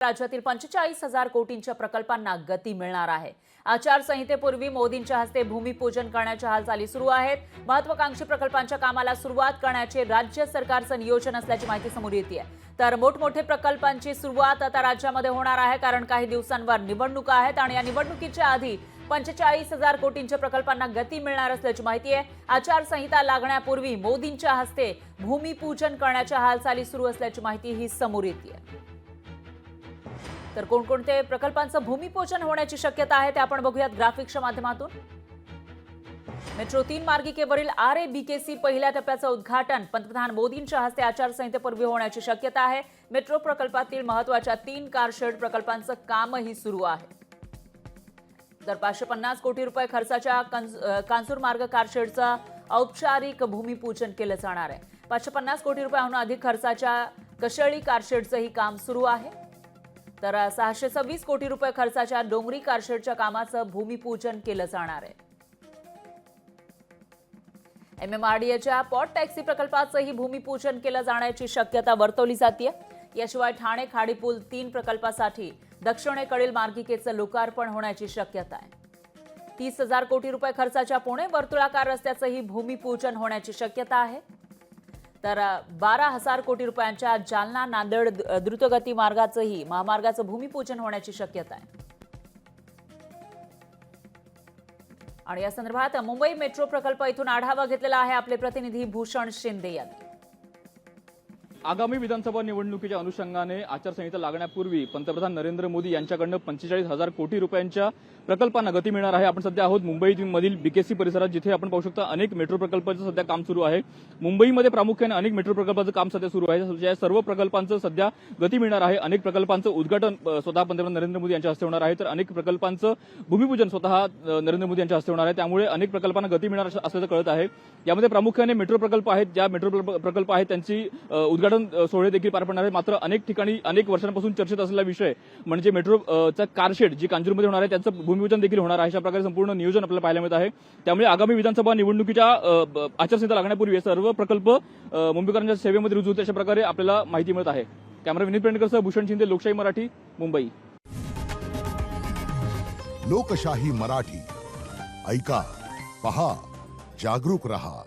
राज्यातील पंचेचाळीस हजार कोटींच्या प्रकल्पांना गती मिळणार आहे. आचारसंहितेपूर्वी मोदींच्या हस्ते भूमिपूजन करण्याच्या हालचाली सुरू आहेत. महत्वाकांक्षी प्रकल्पांच्या कामाला सुरुवात करण्याचे राज्य सरकारचं नियोजन असल्याची माहिती समोर येते तर मोठमोठे प्रकल्पांची सुरुवात आता राज्यामध्ये होणार आहे कारण काही दिवसांवर निवडणुका आहेत आणि या निवडणुकीच्या आधी पंचेचाळीस हजार कोटींच्या प्रकल्पांना गती मिळणार असल्याची माहिती आहे. आचारसंहिता लागण्यापूर्वी मोदींच्या हस्ते भूमिपूजन करण्याच्या हालचाली सुरू असल्याची माहिती ही समोर येते तर कोणकोणते प्रकल्पांचं भूमिपूजन होण्याची शक्यता आहे ते आपण बघूयात ग्राफिक्सच्या माध्यमातून. मेट्रो तीन मार्गिकेवरील आर ए सी पहिल्या टप्प्याचं उद्घाटन. पंतप्रधान मोदींच्या हस्ते आचारसंहितेपूर्वी होण्याची शक्यता आहे. मेट्रो प्रकल्पातील महत्त्वाच्या तीन कारशेड प्रकल्पांचं कामही सुरू आहे. तर पाचशे पन्नास कोटी रुपये खर्चाच्या कंज- मार्ग कारशेडचं औपचारिक भूमिपूजन केलं जाणार आहे. पाचशे पन्नास कोटी रुपयाहून अधिक खर्चाच्या कशळी कारशेडचंही काम सुरू आहे. तर सहाशे सव्वीस कोटी रुपये खर्चाच्या डोंगरी कारशेडच्या कामाचं भूमिपूजन केलं जाणार आहे. एमएमआरडीएच्या पॉट टॅक्सी प्रकल्पाचंही भूमिपूजन केलं जाण्याची शक्यता वर्तवली जाते याशिवाय ठाणे खाडीपूल तीन प्रकल्पासाठी दक्षिणेकडील मार्गिकेचं लोकार्पण होण्याची शक्यता आहे. तीस हजार कोटी रुपये खर्चाच्या पुणे वर्तुळाकार रस्त्याचंही भूमिपूजन होण्याची शक्यता आहे. तर बारा हजार कोटी रुपयांच्या जालना नांदेड द्रुतगती मार्गाचंही महामार्गाचं भूमिपूजन होण्याची शक्यता आहे. आणि या संदर्भात मुंबई मेट्रो प्रकल्प इथून आढावा घेतलेला आहे आपले प्रतिनिधी भूषण शिंदे यांनी. आगामी विधानसभा निवडणुकीच्या अनुषंगाने आचारसंहिता लागण्यापूर्वी पंतप्रधान नरेंद्र मोदी यांच्याकडनं पंचेचाळीस हजार कोटी रुपयांच्या प्रकल्पांना गती मिळणार आहे. आपण सध्या आहोत मुंबई मधील बीकेसी परिसरात जिथे आपण पाहू शकता अनेक मेट्रो प्रकल्पांचं सध्या काम सुरू आहे. मुंबईमध्ये प्रामुख्याने अनेक मेट्रो प्रकल्पाचं काम सध्या सुरू आहे. या सर्व प्रकल्पांचं सध्या गती मिळणार आहे. अनेक प्रकल्पांचं उद्घाटन स्वतः पंतप्रधान नरेंद्र मोदी यांच्या हस्ते होणार आहे. तर अनेक प्रकल्पांचं भूमिपूजन स्वतः नरेंद्र मोदी यांच्या हस्ते होणार आहे. त्यामुळे अनेक प्रकल्पांना गती मिळणार असं- असल्याचं कळत आहे. यामध्ये प्रामुख्याने मेट्रो प्रकल्प आहेत. ज्या मेट्रो प्रकल्प- आहेत त्यांची उद्घाटन उद्घाटन सोहळे देखील पार पडणार आहे मात्र अनेक ठिकाणी अनेक वर्षांपासून चर्चेत असलेला विषय म्हणजे मेट्रोचा कारशेड जी कांजूरमध्ये होणार आहे त्याचं भूमिपूजन देखील होणार आहे. अशा प्रकारे संपूर्ण नियोजन आपल्याला पाहायला मिळत आहे. त्यामुळे आगामी विधानसभा निवडणुकीच्या आचारसंहिता लागण्यापूर्वी सर्व प्रकल्प मुंबईकरांच्या सेवेमध्ये रुजू होते अशा प्रकारे आपल्याला माहिती मिळत आहे. कॅमेरा विनीत पेंडकरसह भूषण शिंदे लोकशाही मराठी मुंबई. लोकशाही मराठी. ऐका पहा जागरूक रहा.